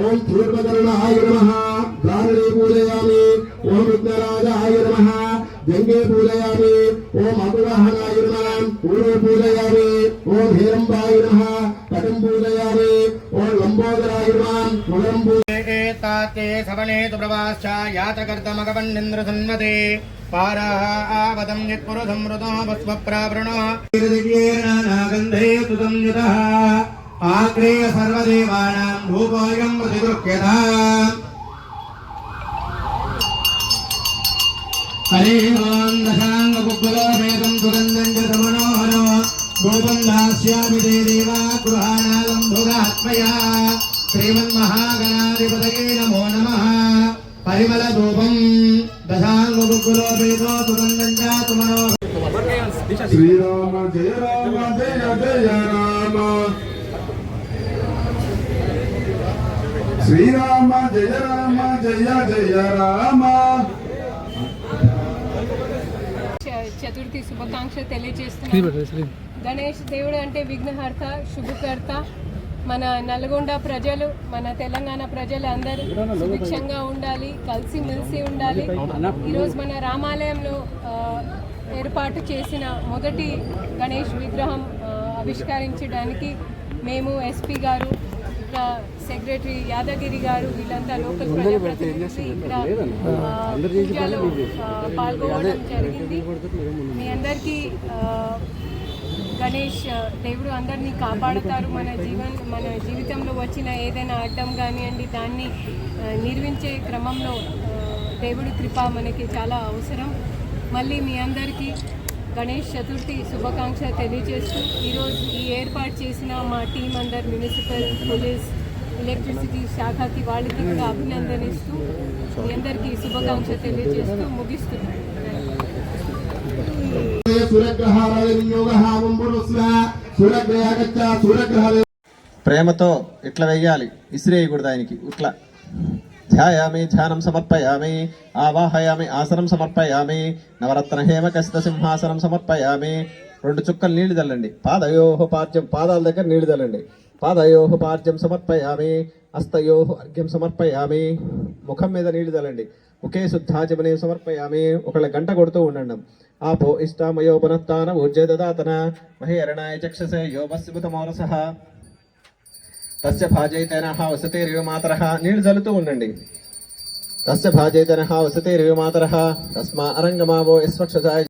ఓం పూర్వకరుణాయ నమః. గారుడే పూజయామి. ఓం విఘ్నరాజాయ నమః. జంగే పూజయామి. ఓం అకులహనాయ నమః. పూర్వ పూజయామి. ఓం హేరంబాయ నమః. పటం పూజయామి. ఓం లంబోదరాయ నమః. ములం తాతే సవనేతు ప్రభాశ్చ యాతకర్తమగవన్నింద్ర సన్మతే. పారావదం యత్పురుధం మృదో భస్మప్రావృణో గంధే సుసంయుతః. ఆగ్రేయ సర్వదేవానాం భూపోయం ప్రతిగృహ్యత హరి ఓం దశాంగ కుక్కులోపేతం సుగంధం చ సమనోహరో. రూపం దాస్యామి తే దేవా గృహాణాలంబుదాత్మయా శ్రీమన్మహాగణాధిపతయే నమో నమ. పరిమళ ధూపం దశాంగ కుక్కులోపేతో సుగంధం చ సమనోహరో. శ్రీరామ జయ రామ జయ జయ రామ. శ్రీరామ జయ రామ జయ జయ రామ. చ- చతుర్థి శుభాకాంక్షలు తెలియజేస్తున్నాను. గణేష్ దేవుడు అంటే విఘ్నహర్త శుభకర్త. మన నల్గొండ ప్రజలు మన తెలంగాణ ప్రజలు అందరూ సుభిక్షంగా ఉండాలి కలిసి మెలిసి ఉండాలి. ఈరోజు మన రామాలయంలో ఏర్పాటు చేసిన మొదటి గణేష్ విగ్రహం ఆవిష్కరించడానికి మేము ఎస్పీ గారు సెక్రటరీ యాదగిరి గారు వీళ్ళంతా లోకల్ పూజలో పాల్గొనడం జరిగింది. మీ అందరికీ గణేష్ దేవుడు అందరినీ కాపాడుతారు. మన జీవన్ మన జీవితంలో వచ్చిన ఏదైనా అడ్డం కానివ్వండి దాన్ని నిర్మించే క్రమంలో దేవుడి కృప మనకి చాలా అవసరం. మళ్ళీ మీ అందరికీ గణేష్ చతుర్థి శుభాకాంక్ష తెలియజేస్తూ ఈరోజు ఈ ఏర్పాటు చేసిన మా టీం అందరు మున్సిపల్ పోలీస్ ఎలక్ట్రిసిటీ శాఖకి వాళ్ళకి కూడా అభినందనిస్తూ మీ అందరికీ శుభాకాంక్ష తెలియజేస్తూ ముగిస్తున్నాను ప్రేమతో ఇట్లా వెయ్యాలి ఇసిరేయకూడదు ఆయనకి ఇట్లా ధ్యాయామి ధ్యానం సమర్పయామి ఆవాహయామి ఆసనం సమర్పయామి నవరత్న హేమకసిత సింహాసనం సమర్పయామి. రెండు చుక్కలు నీళ్ళు చల్లండి పాదయోహ పార్జ్యం పాదాల దగ్గర నీళ్ళు చల్లండి పాదయోహ పార్జ్యం సమర్పయామి హస్తయోహ అర్ఘ్యం సమర్పయామి. ముఖం మీద నీళ్ళు చల్లండి ఒకే శుద్ధాచమనే సమర్పయామి. ఒకళ్ళ గంట కొడుతూ ఉండండి. ఆపో ఇష్టామయో పునఃతాన ఊర్జే దదాతన. అరణాయ చక్షసే యోపస్సుతమోరసః తస్య భాజైతనః వసతే మాతరః నీళ్ళు చల్లుతూ ఉండండి. తస్య భాజైతనః వసతే మాతరః తస్మా అరంగమావో యస్వక్షజాయ